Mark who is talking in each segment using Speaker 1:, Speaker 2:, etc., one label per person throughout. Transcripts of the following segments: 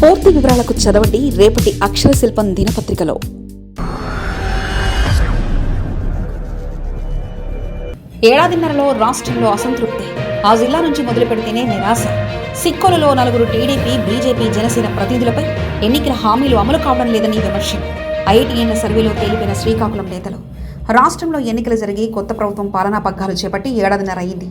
Speaker 1: పూర్తి వివరాలకు చదవండి రేపటి అక్షర శిల్పం దినపత్రికలో. ఏడాదిన్నరలో రాష్ట్రంలో అసంతృప్తి. ఆ జిల్లా నుంచి మొదలు పెడితేనే నిరాశ. సిక్కులలో నలుగురు టీడీపీ బీజేపీ జనసేన ప్రతినిధులపై ఎన్నికల హామీలు అమలు కావడం లేదని విమర్శ ఐటీఎన్ల సర్వేలో తేలిపోయిన శ్రీకాకుళం నేతలు. రాష్ట్రంలో ఎన్నికలు జరిగి కొత్త ప్రభుత్వం పాలనా పగ్గాలు చేపట్టి ఏడాదిన్నర అయింది.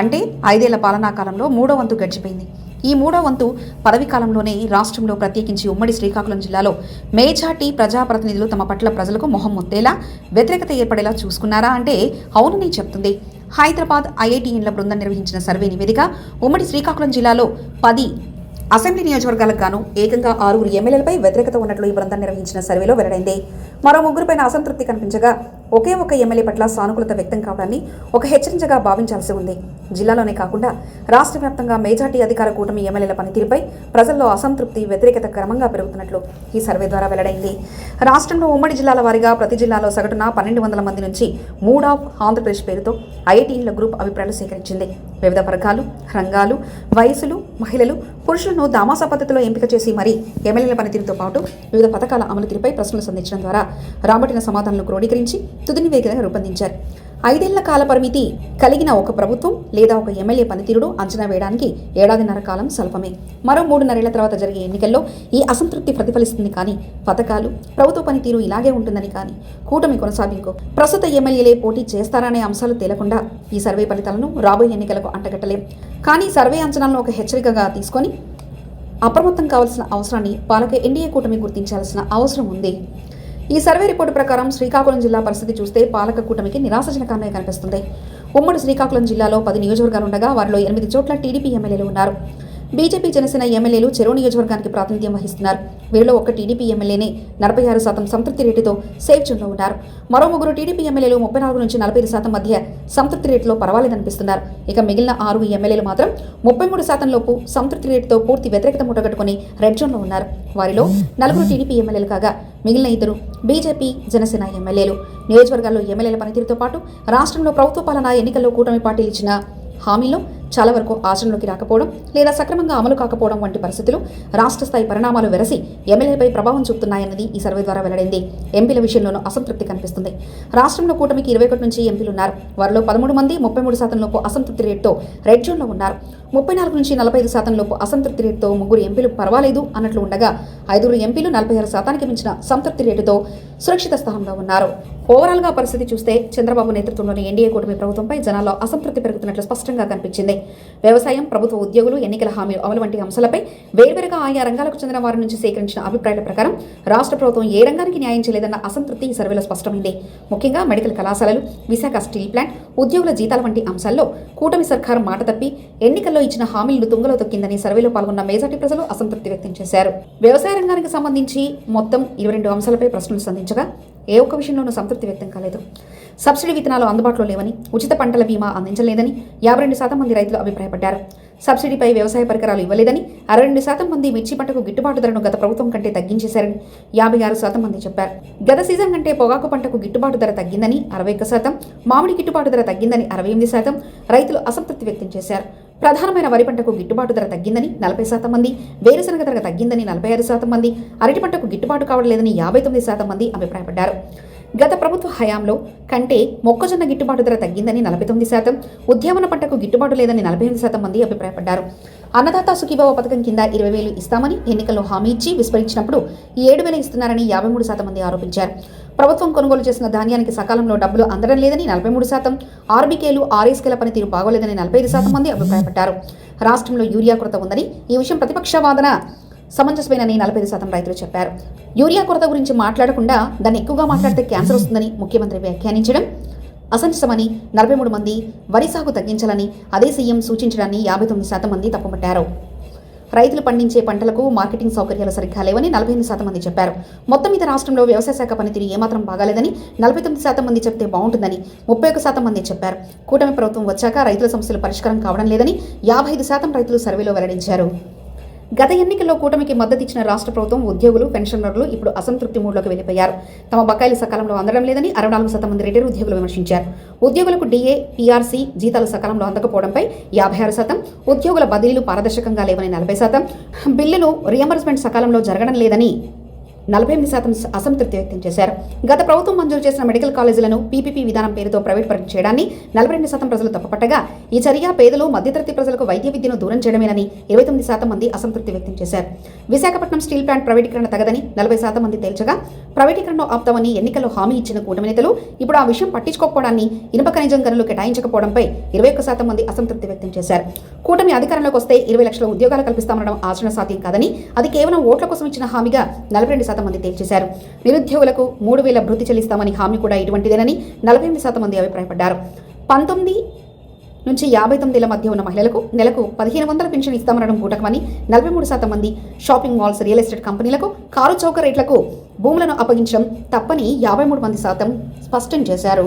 Speaker 1: అంటే ఐదేళ్ళ పాలనా కాలంలో మూడో వంతు గడిచిపోయింది. ఈ మూడో వంతు పదవి కాలంలోనే రాష్ట్రంలో ప్రత్యేకించి ఉమ్మడి శ్రీకాకుళం జిల్లాలో మేజార్టీ ప్రజాప్రతినిధులు తమ పట్ల ప్రజలకు మొహం మొత్తేలా వ్యతిరేకత ఏర్పడేలా చూసుకున్నారా అంటే అవునని చెప్తుంది. హైదరాబాద్ ఐఐటిఎన్ల బృందం నిర్వహించిన సర్వే నివేదిక ఉమ్మడి శ్రీకాకుళం జిల్లాలో పది అసెంబ్లీ నియోజకవర్గాలకు గాను ఏకంగా ఆరుగురు ఎమ్మెల్యేలపై వ్యతిరేకత ఉన్నట్లు ఈ బృందం నిర్వహించిన సర్వేలో వెల్లడైంది. మరో ముగ్గురుపైన అసంతృప్తి కనిపించగా ఒకే ఒక ఎమ్మెల్యే పట్ల సానుకూలత వ్యక్తం కావడాన్ని ఒక హెచ్చరించగా భావించాల్సి ఉంది. జిల్లాలోనే కాకుండా రాష్ట్ర వ్యాప్తంగా మేజార్టీ అధికార కూటమి ఎమ్మెల్యేల పనితీరుపై ప్రజల్లో అసంతృప్తి వ్యతిరేకత క్రమంగా పెరుగుతున్నట్లు ఈ సర్వే ద్వారా వెల్లడైంది. రాష్ట్రంలో ఉమ్మడి జిల్లాల వారీగా ప్రతి జిల్లాలో సగటున పన్నెండు వందల మంది నుంచి మూడ్ ఆఫ్ ఆంధ్రప్రదేశ్ పేరుతో ఐఐటీల గ్రూప్ అభిప్రాయాలు సేకరించింది. వివిధ వర్గాలు రంగాలు వయసులు మహిళలు పురుషులను దామాసా పద్ధతిలో ఎంపిక చేసి మరీ ఎమ్మెల్యేల పనితీరుతో పాటు వివిధ పథకాల అమలు తీరుపై ప్రశ్నలు సంధించడం ద్వారా రాబట్టిన సమాధానాలను క్రోడీకరించి తుది వేగంగా రూపొందించారు. ఐదేళ్ళ కాల పరిమితి కలిగిన ఒక ప్రభుత్వం లేదా ఒక ఎమ్మెల్యే పనితీరుడు అంచనా వేయడానికి ఏడాదిన్నర కాలం స్వల్పమే మరో మూడున్నరేళ్ళ తర్వాత జరిగే ఎన్నికల్లో ఈ అసంతృప్తి ప్రతిఫలిస్తుంది కానీ పథకాలు ప్రభుత్వ పనితీరు ఇలాగే ఉంటుందని కానీ కూటమి కొనసాగింపు ప్రస్తుత ఎమ్మెల్యేలే పోటీ చేస్తారనే అంశాలు తేలకుండా ఈ సర్వే ఫలితాలను రాబోయే ఎన్నికలకు అంటగట్టలేం. కానీ సర్వే అంచనాలను ఒక హెచ్చరికగా తీసుకొని అప్రమత్తం కావాల్సిన అవసరాన్ని పాలక ఎన్డీఏ కూటమి గుర్తించాల్సిన అవసరం ఉంది. ఈ సర్వే రిపోర్టు ప్రకారం శ్రీకాకుళం జిల్లా పరిస్థితి చూస్తే పాలక కూటమికి నిరాశజనకంగా కనిపిస్తుంది. ఉమ్మడి శ్రీకాకుళం జిల్లాలో పది నియోజకవర్గాలు ఉండగా వారిలో ఎనిమిది చోట్ల టీడీపీ ఎమ్మెల్యేలు ఉన్నారు. బీజేపీ జనసేన ఎమ్మెల్యేలు చెరువు నియోజకవర్గానికి ప్రాతినిధ్యం వహిస్తున్నారు. వీరిలో ఒక టీడీపీ ఎమ్మెల్యేనే నలభై ఆరు శాతం సంతృప్తి రేటుతో సేఫ్ జోన్లో ఉన్నారు. మరో ముగ్గురు టీడీపీ ఎమ్మెల్యేలు ముప్పై నాలుగు నుంచి నలభై ఐదు శాతం మధ్య సంతృప్తి రేటులో పర్వాలేదనిపిస్తున్నారు. ఇక మిగిలిన ఆరు ఎమ్మెల్యేలు మాత్రం ముప్పై మూడు శాతం లోపు సంతృప్తి రేటుతో పూర్తి వ్యతిరేకత మూటగట్టుకుని రెడ్ జోన్లో ఉన్నారు. వారిలో నలుగురు టీడీపీ ఎమ్మెల్యేలు కాగా మిగిలిన ఇద్దరు బీజేపీ జనసేన ఎమ్మెల్యేలు. నియోజకవర్గాల్లో ఎమ్మెల్యేల పనితీరుతో పాటు రాష్ట్రంలో ప్రభుత్వ పాలన ఎన్నికల్లో కూటమి పార్టీలు ఇచ్చిన హామీలో చాలా వరకు ఆచరణలోకి రాకపోవడం లేదా సక్రమంగా అమలు కాకపోవడం వంటి పరిస్థితులు రాష్ట్ర స్థాయి పరిణామాలు వెరసి ఎమ్మెల్యేపై ప్రభావం చూపుతున్నాయన్నది ఈ సర్వే ద్వారా వెల్లడైంది. ఎంపీల విషయంలోనూ అసంతృప్తి కనిపిస్తుంది. రాష్ట్రంలో కూటమికి ఇరవై ఒకటి నుంచి ఎంపీలు ఉన్నారు. వారిలో పదమూడు మంది ముప్పై మూడు శాతం లోపు అసంతృప్తి రేటుతో రెడ్ జోన్లో ఉన్నారు. ముప్పై నాలుగు నుంచి నలభై ఐదు శాతం లోపు అసంతృప్తి రేటుతో ముగ్గురు ఎంపీలు పర్వాలేదు అన్నట్లు ఉండగా ఐదుగురు ఎంపీలు నలభై ఆరు శాతానికి మించిన సంతృప్తి రేటుతో సురక్షిత స్థానంలో ఉన్నారు. ఓవరాల్గా పరిస్థితి చూస్తే చంద్రబాబు నేతృత్వంలోని ఎన్డీఏ కూటమి ప్రభుత్వంపై జనాల్లో అసంతృప్తి పెరుగుతున్నట్లు స్పష్టంగా కనిపించింది. వ్యవసాయం ప్రభుత్వ ఉద్యోగులు ఎన్నికల హామీలు అమలు వంటి అంశాలపై వేర్వేరుగా ఆయా రంగాలకు చెందిన వారి నుంచి సేకరించిన అభిప్రాయాల ప్రకారం రాష్ట్ర ప్రభుత్వం ఏ రంగానికి న్యాయం చేయలేదన్న అసంతృప్తి ఈ సర్వేలో స్పష్టమైంది. ముఖ్యంగా మెడికల్ కళాశాలలు విశాఖ స్టీల్ ప్లాంట్ ఉద్యోగుల జీతాల వంటి అంశాల్లో కూటమి సర్కారు మాట తప్పి ఎన్నికల్లో ఇచ్చిన హామీలను తుంగలో తొక్కిందని సర్వేలో పాల్గొన్న మేజార్టీ ప్రజలు అసంతృప్తి వ్యక్తం చేశారు. వ్యవసాయ రంగానికి సంబంధించి మొత్తం ఇరవై రెండు అంశాలపై ప్రశ్నలు సంధించగా ఏ ఒక్క విషయంలోనూ సంతృప్తి వ్యక్తం కాలేదు. సబ్సిడీ విత్తనాలు అందుబాటులో లేవని ఉచిత పంటల బీమా అందించలేదని యాభై రెండు శాతం మంది రైతులు అభిప్రాయపడ్డారు. సబ్సిడీపై వ్యవసాయ పరికరాలు ఇవ్వలేదని అరవై రెండు శాతం మంది మిర్చి పంటకు గిట్టుబాటు ధరను గత ప్రభుత్వం కంటే తగ్గించేశారని యాభై ఆరు శాతం మంది చెప్పారు. గత సీజన్ కంటే పొగాకు పంటకు గిట్టుబాటు ధర తగ్గిందని అరవై ఒక్క శాతం మామిడి గిట్టుబాటు ధర తగ్గిందని అరవై ఎనిమిది శాతం రైతులు అసంతృప్తి వ్యక్తం చేశారు. ప్రధానమైన వరి పంటకు గిట్టుబాటు ధర తగ్గిందని నలభై శాతం మంది వేరుశనగ ధర తగ్గిందని నలభై ఆరు శాతం మంది అరటి పంటకు గిట్టుబాటు కావట్లేదని యాభై తొమ్మిది శాతం మంది అభిప్రాయపడ్డారు. గత ప్రభుత్వ హయాంలో కంటే మొక్కజొన్న గిట్టుబాటు ధర తగ్గిందని నలభై తొమ్మిది శాతం ఉద్యావన పంటకు గిట్టుబాటు లేదని నలభై ఎనిమిది శాతం మంది అభిప్రాయపడ్డారు. అన్నదాత సుఖీభావ పథకం కింద ఇరవై వేలు ఇస్తామని ఎన్నికల్లో హామీ ఇచ్చి విస్మరించినప్పుడు ఈ ఏడు వేలు ఇస్తున్నారని యాభై మూడు శాతం మంది ఆరోపించారు. ప్రభుత్వం కొనుగోలు చేసిన ధాన్యానికి సకాలంలో డబ్బులు అందడం లేదని నలభై మూడు శాతం ఆర్బీకేలు ఆర్ఎస్కేల పనితీరు బాగోలేదని నలభై ఐదు శాతం మంది అభిప్రాయపడ్డారు. రాష్ట్రంలో యూరియా కొరత ఉందని ఈ విషయం ప్రతిపక్ష వాదన. సమంజసమేనని నలభై ఐదు శాతం రైతులు చెప్పారు. యూరియా కొరత గురించి మాట్లాడకుండా దాన్ని ఎక్కువగా మాట్లాడితే క్యాన్సర్ వస్తుందని ముఖ్యమంత్రి వ్యాఖ్యానించడం అసంజసమని నలభై మూడు మంది వరి సాగు తగ్గించాలని అదే సీఎం సూచించడాన్ని యాభై తొమ్మిది శాతం మంది తప్పుపట్టారు. రైతులు పండించే పంటలకు మార్కెటింగ్ సౌకర్యాలు సరిగ్గా లేవని నలభై ఎనిమిది శాతం మంది చెప్పారు. మొత్తం మీద రాష్ట్రంలో వ్యవసాయ శాఖ పనితీరు ఏమాత్రం బాగాలేదని నలభై తొమ్మిది శాతం మంది చెప్తే బాగుంటుందని ముప్పై ఒక శాతం మంది చెప్పారు. కూటమి ప్రభుత్వం వచ్చాక రైతుల సమస్యలు పరిష్కారం కావడం లేదని యాభై ఐదు శాతం రైతులు సర్వేలో వెల్లడించారు. గత ఎన్నికల్లో కూటమికి మద్దతు ఇచ్చిన రాష్ట్ర ప్రభుత్వం ఉద్యోగులు పెన్షనర్లు ఇప్పుడు అసంతృప్తి మూడ్లోకి వెళ్ళిపోయారు. తమ బకాయిలు సకాలంలో అందడం లేదని అరవై నాలుగు శాతం మంది రిటైర్ ఉద్యోగులు విమర్శించారు. ఉద్యోగులకు డిఏ పీఆర్సీ జీతాలు సకాలంలో అందకపోవడంపై యాభై ఆరు శాతం ఉద్యోగుల బదిలీలు పారదర్శకంగా లేవని నలభై శాతం. బిల్లులు రియంబర్స్మెంట్ సకాలంలో జరగడం లేదని నలభై ఎనిమిది శాతం అసంతృప్తి వ్యక్తం చేశారు. గత ప్రభుత్వం మంజూరు చేసిన మెడికల్ కాలేజీలను పీపీపీ విధానం పేరుతో ప్రైవేట్ పరం చేయడాన్ని నలభై రెండు శాతం ప్రజలు తప్పపట్టగా ఈ చర్య పేదలు మధ్యతరగతి ప్రజలకు వైద్య విద్యను దూరం చేయడమేనని ఇరవై తొమ్మిది శాతం మంది అసంతృప్తి వ్యక్తం చేశారు. విశాఖపట్నం స్టీల్ ప్లాంట్ ప్రైవేటీకరణ తగదని నలభై శాతం మంది తేల్చగా ప్రైవేటీకరణను ఆపుతామని ఎన్నికల్లో హామీ ఇచ్చిన కూటమి నేతలు ఇప్పుడు ఆ విషయం పట్టించుకోకపోవడాన్ని ఇనుప ఖనిజం గనులు కేటాయించకపోవడంపై ఇరవై ఒక్క శాతం మంది అసంతృప్తి వ్యక్తం చేశారు. కూటమి అధికారంలోకి వస్తే ఇరవై లక్షల ఉద్యోగాలు కల్పిస్తామనడం ఆచరణ సాధ్యం కాదని అది కేవలం ఓట్ల కోసం ఇచ్చిన హామీగా నలభై రెండు శాతం మంది తేల్చేశారు. నిరుద్యోగులకు మూడు వేల భృతి చెల్లిస్తామని హామీ కూడా ఇటువంటిదేనని నలభై ఎనిమిది శాతం మంది అభిప్రాయపడ్డారు. పంతొమ్మిది నుంచి యాభై తొమ్మిదిల మధ్య ఉన్న మహిళలకు నెలకు పదిహేను వందల పెన్షన్ ఇస్తామనడం కూటకమని నలభై మూడు శాతం మంది షాపింగ్ మాల్స్ రియల్ ఎస్టేట్ కంపెనీలకు కారు చౌక రేట్లకు భూములను అప్పగించడం తప్పని యాభై మూడు మంది శాతం స్పష్టం చేశారు.